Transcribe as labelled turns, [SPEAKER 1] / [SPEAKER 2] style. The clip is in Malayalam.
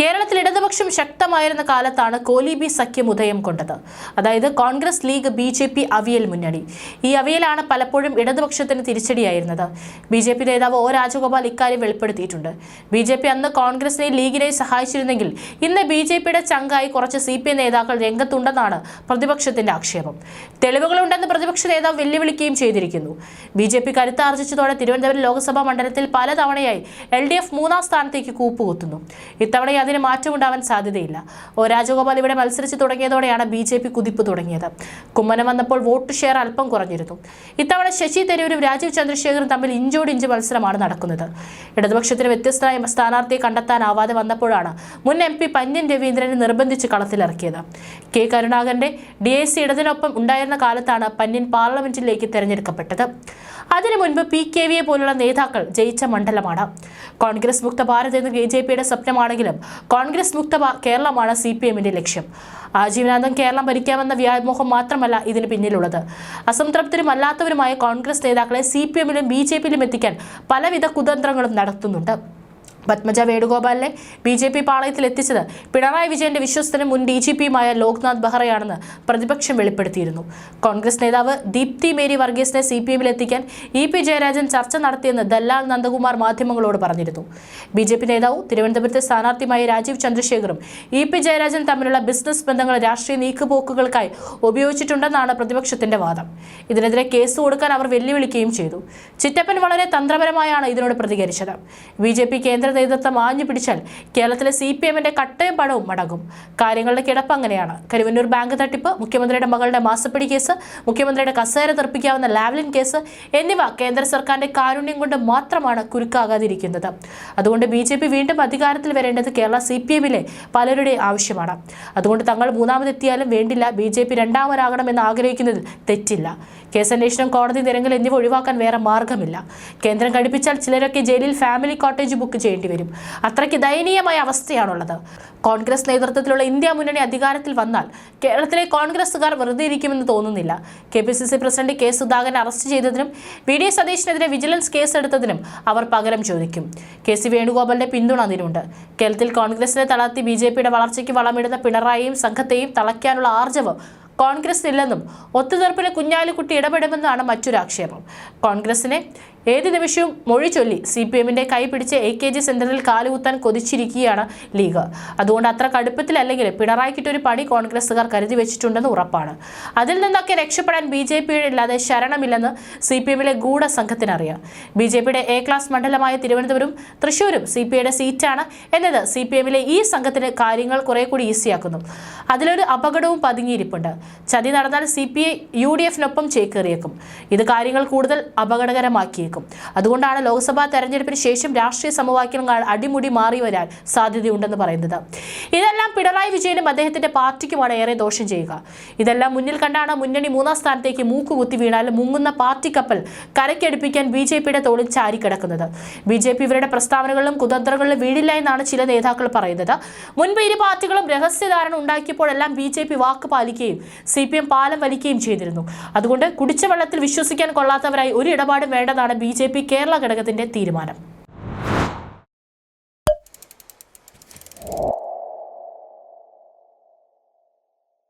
[SPEAKER 1] കേരളത്തിൽ ഇടതുപക്ഷം ശക്തമായിരുന്ന കാലത്താണ് കോലീബി സഖ്യം ഉദയം കൊണ്ടത്. അതായത് Congress League B J P avial മുന്നണി. ഈ അവിയലാണ് പലപ്പോഴും ഇടതുപക്ഷത്തിന് തിരിച്ചടിയായിരുന്നത്. ബി ജെ പി നേതാവ് ഒ രാജഗോപാൽ ഇക്കാര്യം വെളിപ്പെടുത്തിയിട്ടുണ്ട്. ബി ജെ പി അന്ന് കോൺഗ്രസിനെ ലീഗിനെ സഹായിച്ചിരുന്നെങ്കിൽ ഇന്ന് ബി ജെ പിയുടെ ചങ്കായി കുറച്ച് സി പി ഐ നേതാക്കൾ രംഗത്തുണ്ടെന്നാണ് പ്രതിപക്ഷത്തിന്റെ ആക്ഷേപം. തെളിവുകളുണ്ടെന്ന് പ്രതിപക്ഷ നേതാവ് വെല്ലുവിളിക്കുകയും ചെയ്തിരിക്കുന്നു. ബി ജെ പി കരുത്താർജിച്ചതോടെ തിരുവനന്തപുരം ലോക്സഭാ മണ്ഡലത്തിൽ പലതവണയായി എൽ ഡി എഫ് മൂന്നാം സ്ഥാനത്തേക്ക് കൂപ്പുകുത്തുന്നു. ഇത്തവണ അതിന് മാറ്റമുണ്ടാവാൻ സാധ്യതയില്ല. ഓ രാജഗോപാൽ ഇവിടെ മത്സരിച്ച് തുടങ്ങിയതോടെയാണ് ബി ജെ പി കുതിപ്പ് തുടങ്ങിയത്. കുമ്മനം വന്നപ്പോൾ വോട്ട് ഷെയർ അല്പം കുറഞ്ഞിരുന്നു. ഇത്തവണ ശശി തരൂരും രാജീവ് ചന്ദ്രശേഖറും തമ്മിൽ ഇഞ്ചോടിഞ്ച് മത്സരമാണ് നടക്കുന്നത്. ഇടതുപക്ഷത്തിന് വ്യത്യസ്തമായ സ്ഥാനാർത്ഥിയെ കണ്ടെത്താനാവാതെ വന്നപ്പോഴാണ് മുൻ എം പി പന്യൻ രവീന്ദ്രനെ നിർബന്ധിച്ച് കളത്തിലിറക്കിയത്. കെ കരുണാകരന്റെ ഡി എ സി ഇടതിനൊപ്പം ഉണ്ടായിരുന്ന കാലത്താണ് പന്യൻ പാർലമെന്റിലേക്ക് തെരഞ്ഞെടുക്കപ്പെട്ടത്. അതിനു മുൻപ് പി കെ വിയെ പോലുള്ള നേതാക്കൾ ജയിച്ച മണ്ഡലമാണ്. കോൺഗ്രസ് മുക്ത ഭാരത് എന്ന് ബി ജെ പിയുടെ സ്വപ്നമാണെങ്കിലും കോൺഗ്രസ് മുക്ത കേരളമാണ് സി പി എമ്മിന്റെ ലക്ഷ്യം. ആജീവനാന്തം കേരളം ഭരിക്കാമെന്ന വ്യാമോഹം മാത്രമല്ല ഇതിന് പിന്നിലുള്ളത്. അസംതൃപ്തരും അല്ലാത്തവരുമായ കോൺഗ്രസ് നേതാക്കളെ സി പി എമ്മിലും ബി ജെ പിയിലും എത്തിക്കാൻ പലവിധ കുതന്ത്രങ്ങളും നടത്തുന്നുണ്ട്. പത്മജ വേണുഗോപാലിനെ ബി ജെ പി പാളയത്തിൽ എത്തിച്ചത് പിണറായി വിജയന്റെ വിശ്വസ്തനും മുൻ ഡി ജി പിയുമായ ലോക്നാഥ് ബെഹ്റയാണെന്ന് പ്രതിപക്ഷം വെളിപ്പെടുത്തിയിരുന്നു. കോൺഗ്രസ് നേതാവ് ദീപ്തി മേരി വർഗീസിനെ സി പി എമ്മിൽ എത്തിക്കാൻ ഇ പി ജയരാജൻ ചർച്ച നടത്തിയെന്ന് ദല്ലാൽ നന്ദകുമാർ മാധ്യമങ്ങളോട് പറഞ്ഞിരുന്നു. ബി ജെ പി നേതാവും തിരുവനന്തപുരത്തെ സ്ഥാനാർത്ഥിയുമായ രാജീവ് ചന്ദ്രശേഖറും ഇ പി ജയരാജൻ തമ്മിലുള്ള ബിസിനസ് ബന്ധങ്ങൾ രാഷ്ട്രീയ നീക്കുപോക്കുകൾക്കായി ഉപയോഗിച്ചിട്ടുണ്ടെന്നാണ് പ്രതിപക്ഷത്തിന്റെ വാദം. ഇതിനെതിരെ കേസ് കൊടുക്കാൻ അവർ വെല്ലുവിളിക്കുകയും ചെയ്തു. ചിറ്റപ്പൻ വളരെ തന്ത്രപരമായാണ് ഇതിനോട് പ്രതികരിച്ചത്. ബി ജെ പി കേന്ദ്ര നേതൃത്വം ആഞ്ഞു പിടിച്ചാൽ കേരളത്തിലെ സി പി എമ്മിന്റെ കട്ടയും പണവും മടങ്ങും. കാര്യങ്ങളുടെ കിടപ്പ് അങ്ങനെയാണ്. കരുവന്നൂർ ബാങ്ക് തട്ടിപ്പ് മുഖ്യമന്ത്രിയുടെ മകളുടെ മാസപ്പടി കേസ് മുഖ്യമന്ത്രിയുടെ കസേര തെറിപ്പിക്കാവുന്ന ലാവ്ലിൻ കേസ് എന്നിവ കേന്ദ്ര സർക്കാരിന്റെ കാരുണ്യം കൊണ്ട് മാത്രമാണ് കുരുക്കാകാതിരിക്കുന്നത്. അതുകൊണ്ട് ബി ജെ പി വീണ്ടും അധികാരത്തിൽ വരേണ്ടത് കേരള സി പി എമ്മിലെ പലരുടെ ആവശ്യമാണ്. അതുകൊണ്ട് തങ്ങൾ മൂന്നാമതെത്തിയാലും വേണ്ടില്ല ബി ജെ പി രണ്ടാമരാകണമെന്ന് ആഗ്രഹിക്കുന്നതിൽ തെറ്റില്ല. കേസന്വേഷണം കോടതി നിരങ്ങൽ എന്നിവ ഒഴിവാക്കാൻ വേറെ മാർഗമില്ല. കേന്ദ്രം ഘടിപ്പിച്ചാൽ ചിലരൊക്കെ ജയിലിൽ ഫാമിലി കോട്ടേജ് ബുക്ക് ചെയ്യേണ്ടി വരും. അത്രയ്ക്ക് ദയനീയമായ അവസ്ഥയാണുള്ളത്. കോൺഗ്രസ് നേതൃത്വത്തിലുള്ള ഇന്ത്യ മുന്നണി അധികാരത്തിൽ വന്നാൽ കേരളത്തിലെ കോൺഗ്രസുകാർ വെറുതെ ഇരിക്കുമെന്ന് തോന്നുന്നില്ല. K P C C president K Sudhakaran arrest ചെയ്തതിനും V D സതീഷിനെതിരെ വിജിലൻസ് കേസെടുത്തതിനും അവർ പകരം ചോദിക്കും. കെ സി വേണുഗോപാലിന്റെ പിന്തുണ അതിനുണ്ട്. കേരളത്തിൽ കോൺഗ്രസിനെ തളർത്തി ബി ജെ പിയുടെ വളർച്ചയ്ക്ക് വളമിടുന്ന പിണറായിയും സംഘത്തെയും തളയ്ക്കാനുള്ള ആർജവം കോൺഗ്രസിനില്ലെന്നും ഒത്തുതീർപ്പിന് കുഞ്ഞാലിക്കുട്ടി ഇടപെടുമെന്നാണ് മറ്റൊരു ആക്ഷേപം. കോൺഗ്രസിനെ ഏത് നിമിഷവും മൊഴി ചൊല്ലി സി പി എമ്മിന്റെ കൈ പിടിച്ച് എ കെ ജി സെന്ററിൽ കാലുകുത്താൻ കൊതിച്ചിരിക്കുകയാണ് ലീഗ്. അതുകൊണ്ട് അത്ര കടുപ്പത്തിലല്ലെങ്കിൽ പിണറായിക്കിട്ട് ഒരു പണി കോൺഗ്രസുകാർ കരുതി വെച്ചിട്ടുണ്ടെന്ന് ഉറപ്പാണ്. അതിൽ നിന്നൊക്കെ രക്ഷപ്പെടാൻ ബി ജെ പിയുടെ ഇല്ലാതെ ശരണമില്ലെന്ന് സി പി എമ്മിലെ ഗൂഢസംഘത്തിനറിയാം ബി ജെ പിയുടെ എ ക്ലാസ് മണ്ഡലമായ തിരുവനന്തപുരം തൃശൂരും സി പി ഐയുടെ സീറ്റാണ് എന്നത് സി പി എമ്മിലെ ഈ സംഘത്തിന് കാര്യങ്ങൾ കുറെ കൂടി ഈസിയാക്കുന്നു. അതിലൊരു അപകടവും പതുങ്ങിയിരിപ്പുണ്ട്. ചതി നടന്നാൽ C P I U D എഫിനൊപ്പം ചേക്കേറിയേക്കും. ഇത് കാര്യങ്ങൾ കൂടുതൽ അപകടകരമാക്കിയേക്കും അതുകൊണ്ടാണ് ലോക്സഭാ തെരഞ്ഞെടുപ്പിന് ശേഷം രാഷ്ട്രീയ സമവാക്യങ്ങൾ അടിമുടി മാറി വരാൻ സാധ്യതയുണ്ടെന്ന് പറയുന്നത്. ഇതെല്ലാം പിണറായി വിജയനും അദ്ദേഹത്തിന്റെ പാർട്ടിക്കുമാണ് ഏറെ ദോഷം ചെയ്യുക. ഇതെല്ലാം മുന്നിൽ കണ്ടാണ് മുന്നണി മൂന്നാം സ്ഥാനത്തേക്ക് മൂക്കുകുത്തി വീണാൽ മുങ്ങുന്ന പാർട്ടി കപ്പൽ കരയ്ക്കടുപ്പിക്കാൻ ബി ജെ പിയുടെ തോളിൽ ചാരിക്കിടക്കുന്നത്. ബി ജെ പി ഇവരുടെ പ്രസ്താവനകളിലും കുതന്ത്രങ്ങളിലും വീടില്ല എന്നാണ് ചില നേതാക്കൾ പറയുന്നത്. മുൻപ് ഇരു പാർട്ടികളും രഹസ്യധാരണ ഉണ്ടാക്കിയപ്പോഴെല്ലാം ബി ജെ പി വാക്ക് പാലിക്കുകയും സി പി എം പാലം വലിക്കുകയും ചെയ്തിരുന്നു. അതുകൊണ്ട് കുടിച്ച വെള്ളത്തിൽ വിശ്വസിക്കാൻ കൊള്ളാത്തവരായി ഒരു ഇടപാടും വേണ്ടതാണ് ബി കേരള ഘടകത്തിന്റെ തീരുമാനം